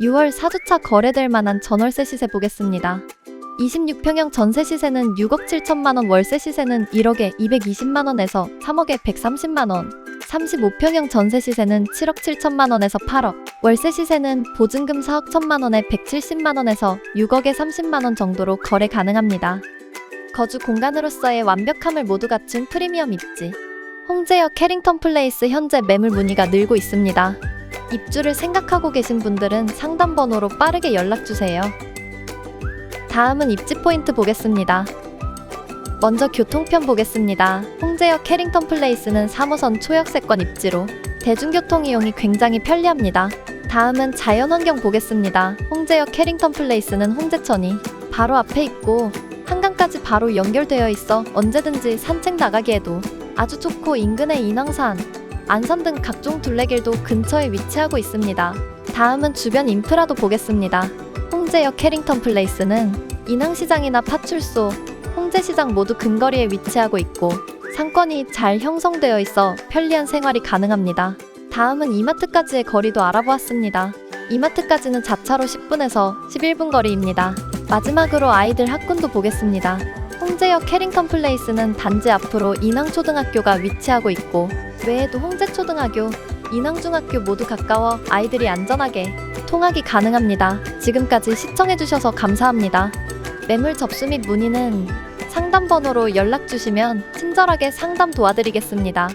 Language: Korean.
6월 4주차 거래될 만한 전월세 시세 보겠습니다. 26평형 전세 시세는 6억 7천만 원, 월세 시세는 1억에 220만 원에서 3억에 130만 원. 35평형 전세 시세는 7억 7천만 원에서 8억. 월세 시세는 보증금 4억 1천만 원에 170만 원에서 6억에 30만 원 정도로 거래 가능합니다. 거주 공간으로서의 완벽함을 모두 갖춘 프리미엄 입지. 홍제역 캐링턴 플레이스 현재 매물 문의가 늘고 있습니다. 입주를 생각하고 계신 분들은 상담 번호로 빠르게 연락 주세요. 다음은 입지 포인트 보겠습니다. 먼저 교통편 보겠습니다. 홍제역 캐링턴 플레이스는 3호선 초역세권 입지로 대중교통 이용이 굉장히 편리합니다. 다음은 자연환경 보겠습니다. 홍제역 캐링턴 플레이스는 홍제천이 바로 앞에 있고 한강까지 바로 연결되어 있어 언제든지 산책 나가기에도 아주 좋고 인근의 인왕산, 안산 등 각종 둘레길도 근처에 위치하고 있습니다. 다음은 주변 인프라도 보겠습니다. 홍제역 캐링턴 플레이스는 인왕시장이나 파출소, 홍제시장 모두 근거리에 위치하고 있고 상권이 잘 형성되어 있어 편리한 생활이 가능합니다. 다음은 이마트까지의 거리도 알아보았습니다. 이마트까지는 자차로 10분에서 11분 거리입니다. 마지막으로 아이들 학군도 보겠습니다. 홍제역 캐링턴 플레이스는 단지 앞으로 인왕초등학교가 위치하고 있고 외에도 홍제초등학교, 인왕중학교 모두 가까워 아이들이 안전하게 통학이 가능합니다. 지금까지 시청해주셔서 감사합니다. 매물 접수 및 문의는 상담 번호로 연락 주시면 친절하게 상담 도와드리겠습니다.